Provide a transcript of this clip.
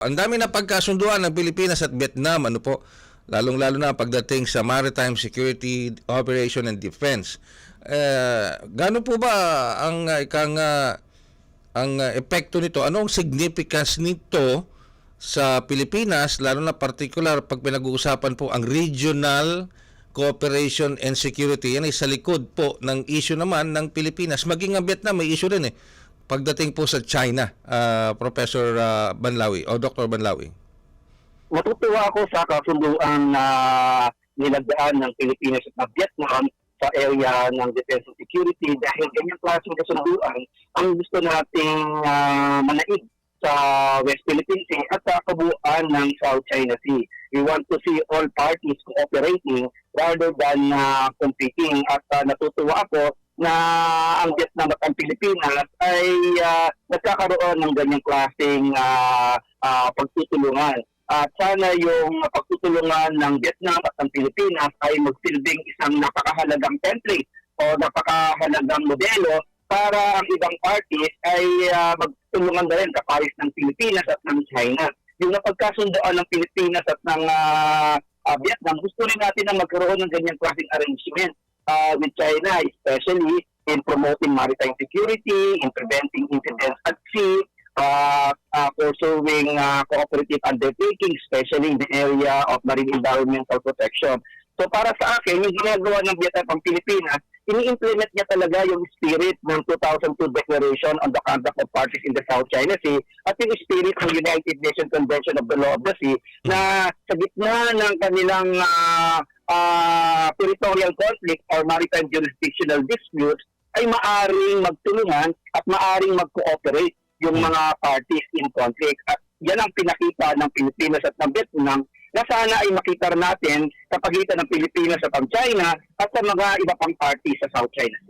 Ang dami na pagkasunduan ng Pilipinas at Vietnam, ano po, lalong-lalo na pagdating sa maritime security, operation and defense. Eh, gaano po ba ang uh, ikang uh, ang uh, epekto nito? Anong significance nito sa Pilipinas, lalo na particular pag pinag-uusapan po ang regional cooperation and security. Yan ay sa likod po ng issue naman ng Pilipinas. Maging ang Vietnam may issue rin eh. Pagdating po sa China, ah, Professor ah, Banlawi o Dr. Banlawi. Natutuwa ako sa kasunduan na nilagdaan ng Pilipinas at Vietnam sa area ng defense and security dahil ganyang klaseng kasunduan ang gusto nating ah, manaig sa West Philippine Sea at sa kabuuan ng South China Sea. We want to see all parties cooperating rather than ah, competing at ah, natutuwa ako na ang Vietnam at ang Pilipinas ay ah, nagkakaroon ng ganyang klaseng ah, ah, pagtutulungan. At sana yung pagtutulungan ng Vietnam at ng Pilipinas ay magsilbing isang napakahalagang template o napakahalagang modelo para ang ibang parties ay ah, magtulungan na rin kapares ng Pilipinas at ng China. Yung napagkasundoan ng Pilipinas at ng ah, ah, Vietnam, gusto rin natin na magkaroon ng ganyang klaseng arrangement ah, with China, especially in promoting maritime security, in preventing incidents at sea, uh, uh, pursuing uh, cooperative undertaking, especially in the area of marine environmental protection. So para sa akin, yung ginagawa ng Vietnam ang Pilipinas, ini-implement niya talaga yung spirit ng 2002 Declaration on the Conduct of Parties in the South China Sea at yung spirit ng United Nations Convention of the Law of the Sea na sa gitna ng kanilang ah, ah, territorial conflict or maritime jurisdictional disputes ay maaring magtulungan at maaring mag-cooperate yung mga parties in conflict. At yan ang pinakita ng Pilipinas at ng Vietnam na sana ay makita natin sa pagitan ng Pilipinas at ang China at sa mga iba pang parties sa South China Sea.